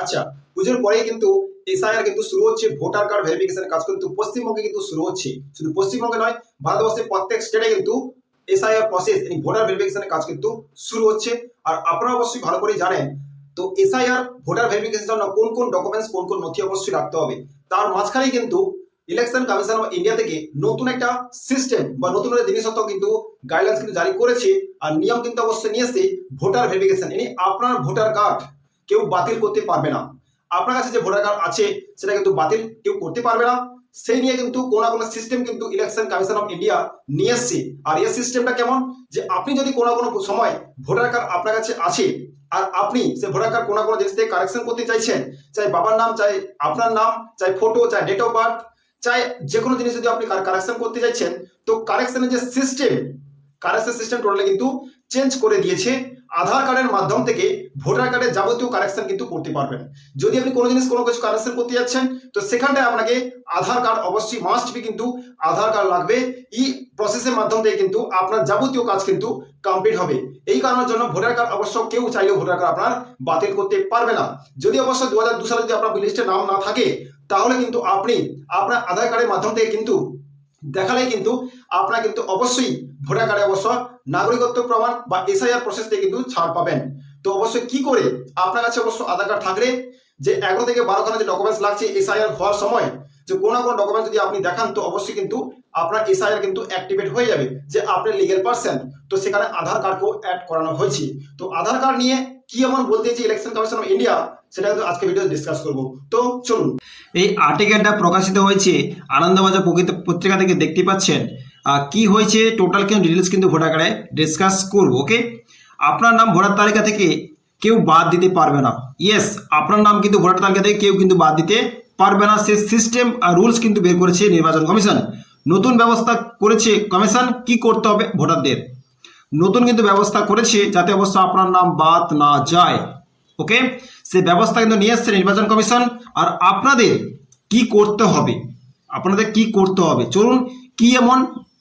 আচ্ছা পুজোর পরেই কিন্তু এসআইআর কিন্তু শুরু হচ্ছে, ভোটার কার্ড ভেরিফিকেশনের কাজ কিন্তু পশ্চিমবঙ্গে কিন্তু শুরু হচ্ছে। শুধু পশ্চিমবঙ্গে নয়, ভারতবর্ষের প্রত্যেক স্টেটে কিন্তু এসআইআর প্রসেস এই ভোটার ভেরিফিকেশনের কাজ কিন্তু শুরু হচ্ছে। আর আপনারা অবশ্যই ভালো করেই জানেন, তো এসআইআর ভোটার ভেরিফিকেশনের জন্য কোন কোন ডকুমেন্টস কোন কোন নথি অবশ্যই রাখতে হবে। তার মাঝখানেই কিন্তু ইলেকশন কমিশন অফ ইন্ডিয়া থেকে নতুন একটা সিস্টেম বা নতুন একটা জিনিসত্ব কিন্তু গাইডলাইন্স কিন্তু জারি করেছে। আর নিয়ম কিন্তু অবশ্যই নিয়ে এসছে ভোটার ভেরিফিকেশন মানে আপনার ভোটার কার্ড কেউ বাতিল করতে পারবে না। আপনার কাছে যে ভোটার কার্ড আছে, সেটা কিন্তু বাতিল কেউ করতে পারবে না। সেই নিয়ে কিন্তু কোন কোনো সিস্টেম কিন্তু ইলেকশন কমিশন অফ ইন্ডিয়া নিয়ে এসছে। আর এই সিস্টেমটা কেমন? যে আপনি যদি কোনো কোনো সময় ভোটার কার্ড আপনার কাছে আছে, আর আপনি সে ভোটার কার্ড কোনো কোনো জিনিস থেকে কারেকশন করতে চাইছেন, চাই বাবার নাম, চাই আপনার নাম, চাই ফটো চাই ডেট অফ বার্থ চাই যে কোনো জিনিস যদি আপনি কারেকশন করতে চাইছেন, তো কারেকশনের যে সিস্টেম কারেকশন সিস্টেম টোটালি কিন্তু চেঞ্জ করে দিয়েছে। আধার কার্ডের মাধ্যম থেকে ভোটার কার্ডের যাবতীয় কারেকশন কিন্তু করতে পারবেন। যদি আপনি কোনো জিনিস কোনো কিছু কারেকশন করতে যাচ্ছেন, তো সেখানটায় আপনাকে আধার কার্ড অবশ্যই মাস্ট বি কিন্তু আধার কার্ড লাগবে। ই প্রসেসের মাধ্যম থেকে কিন্তু আপনার যাবতীয় কাজ কিন্তু কমপ্লিট হবে। এই কারণের জন্য ভোটার কার্ড অবশ্য কেউ চাইলেও ভোটার কার্ড আপনার বাতিল করতে পারবে না। যদি অবশ্য দু হাজার দু সালে যদি আপনার লিস্টে নাম না থাকে, তাহলে কিন্তু আপনি আপনার আধার কার্ডের মাধ্যম থেকে কিন্তু দেখালেই কিন্তু আপনার কিন্তু অবশ্যই ভোটার কার্ডে অবশ্য নাগরিকত্ব প্রমাণ বা এসআইআর প্রসেস থেকে কিন্তু ছাড় পাবেন। তো অবশ্যই কি করে? আপনার কাছে অবশ্য আধার কার্ড থাকলে যে এগারো থেকে বারোখানা যে ডকুমেন্টস লাগছে এসআইআর হওয়ার সময়, যে কোনো না কোনো ডকুমেন্ট যদি আপনি দেখান, তো অবশ্যই কিন্তু আপনার এসআইআর কিন্তু অ্যাক্টিভেট হয়ে যাবে যে আপনি লিগেল পার্সন তো সেখানে আধার কার্ডকেও অ্যাড করানো হয়েছে। তো আধার কার্ড নিয়ে কি এমন বলতে চাইছে ইলেকশন কমিশন অফ ইন্ডিয়া সেটা কিন্তু আজকে ভিডিও ডিসকাস করব। তো চলুন। এই আর্টিকেলটা প্রকাশিত হয়েছে আনন্দবাজার পত্রিকা থেকে দেখতে পাচ্ছেন। কি হয়েছে টোটাল কিন্তু ডিটেলস কিন্তু ভোটার কার্ডে ডিসকাস করব ওকে আপনার নাম ভোটার তালিকা থেকে কেউ বাদ দিতে পারবে না। ইয়েস আপনার নাম কিন্তু ভোটার তালিকা থেকে কেউ কিন্তু বাদ দিতে পারবে না। সে সিস্টেম আর রুলস কিন্তু বের করেছে নির্বাচন কমিশন। নতুন ব্যবস্থা করেছে কমিশন, কি করতে হবে ভোটারদের? নতুন কিন্তু ব্যবস্থা করেছে যাতে অবশ্য আপনার নাম বাদ না যায় ওকে সে ব্যবস্থা কিন্তু নিয়ে এসছে নির্বাচন কমিশন। আর আপনাদের কি করতে হবে? আপনাদের কি করতে হবে? চলুন, কি এমন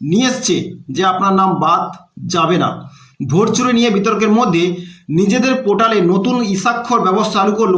নিয়ে এসছে যে আপনার নাম বাদ যাবে না। ভোট চুরি নিয়ে বিতর্কের মধ্যে নিজেদের পোর্টালে নতুন ইসাক্ষর ব্যবস্থা চালু করল